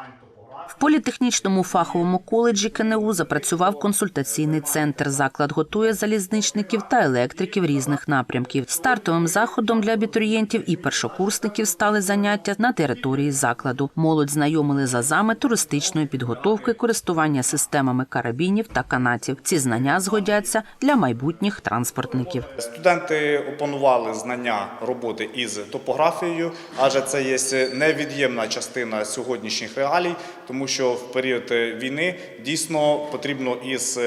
tanto В політехнічному фаховому коледжі КНУ запрацював консультаційний центр. Заклад готує залізничників та електриків різних напрямків. Стартовим заходом для абітурієнтів і першокурсників стали заняття на території закладу. Молодь знайомили з азами туристичної підготовки, користування системами карабінів та канатів. Ці знання згодяться для майбутніх транспортників. Студенти опанували знання роботи із топографією, адже це є невід'ємна частина сьогоднішніх реалій, тому що в період війни дійсно потрібно із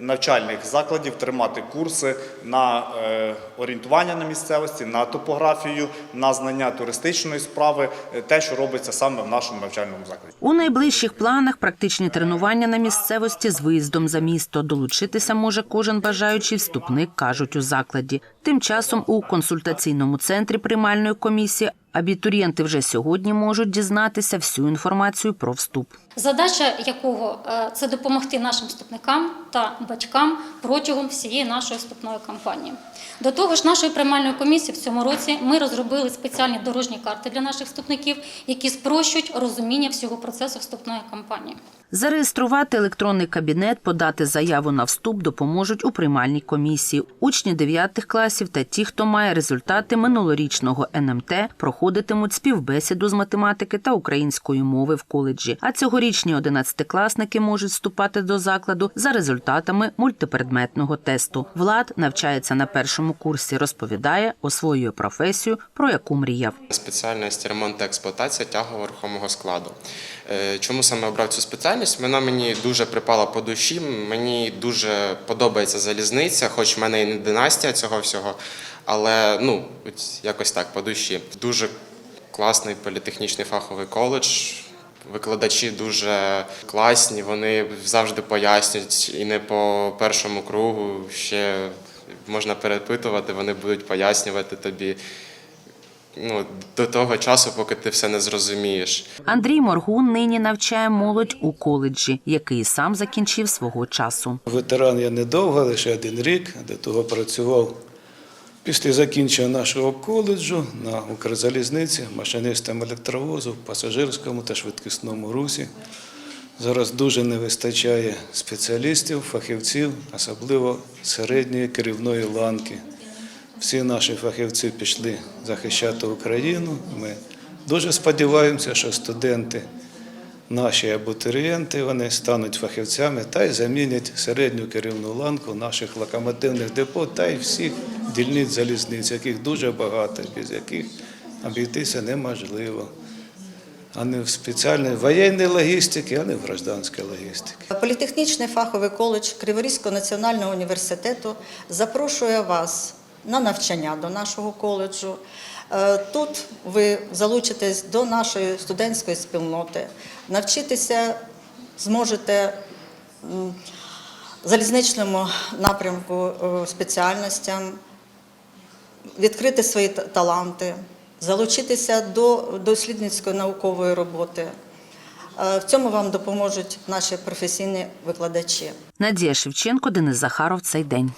навчальних закладів тримати курси на е, орієнтування на місцевості, на топографію, на знання туристичної справи, е, те, що робиться саме в нашому навчальному закладі. У найближчих планах практичні тренування на місцевості з виїздом за місто. Долучитися може кожен бажаючий вступник, кажуть у закладі. Тим часом у консультаційному центрі приймальної комісії абітурієнти вже сьогодні можуть дізнатися всю інформацію про вступ. Задача якого е, це допомогти нашим вступникам та батькам протягом всієї нашої вступної кампанії. До того ж, нашої приймальної комісії в цьому році ми розробили спеціальні дорожні карти для наших вступників, які спрощують розуміння всього процесу вступної кампанії. Зареєструвати електронний кабінет, подати заяву на вступ допоможуть у приймальній комісії. Учні 9 класів та ті, хто має результати минулорічного НМТ, проходитимуть співбесіду з математики та української мови в коледжі. А цьогорічні 11-класники можуть вступати до закладу за результатами мультипредметного тесту. Влад навчається на першому курсі, розповідає, освоює професію, про яку мріяв. Спеціальність ремонт та експлуатація тягового рухомого складу. Е, Чому саме обрав цю спеціальність? Вона мені дуже припала по душі. Мені дуже подобається залізниця, хоч в мене і не династія цього всього, але ну якось так по душі. Дуже класний політехнічний фаховий коледж. Викладачі дуже класні, вони завжди пояснюють і не по першому кругу ще можна перепитувати, вони будуть пояснювати тобі ну, до того часу, поки ти все не зрозумієш. Андрій Моргун нині навчає молодь у коледжі, який сам закінчив свого часу. Ветеран я недовго, лише один рік, до того працював після закінчення нашого коледжу на Укрзалізниці, машинистом електровозу, в пасажирському та швидкісному русі. Зараз дуже не вистачає спеціалістів, фахівців, особливо середньої керівної ланки. Всі наші фахівці пішли захищати Україну. Ми дуже сподіваємося, що студенти, наші абітурієнти, вони стануть фахівцями та й замінять середню керівну ланку наших локомотивних депо та й всіх дільниць залізниць, яких дуже багато, без яких обійтися неможливо. А не в спеціальній воєнній логістиці, а не в гражданській логістиці. Політехнічний фаховий коледж Криворізького національного університету запрошує вас на навчання до нашого коледжу. Е, Тут ви залучитесь до нашої студентської спільноти, навчитися зможете залізничному напрямку е, спеціальностям, відкрити свої таланти, залучитися до дослідницької наукової роботи. Е, В цьому вам допоможуть наші професійні викладачі. Надія Шевченко, Денис Захаров. Цей день.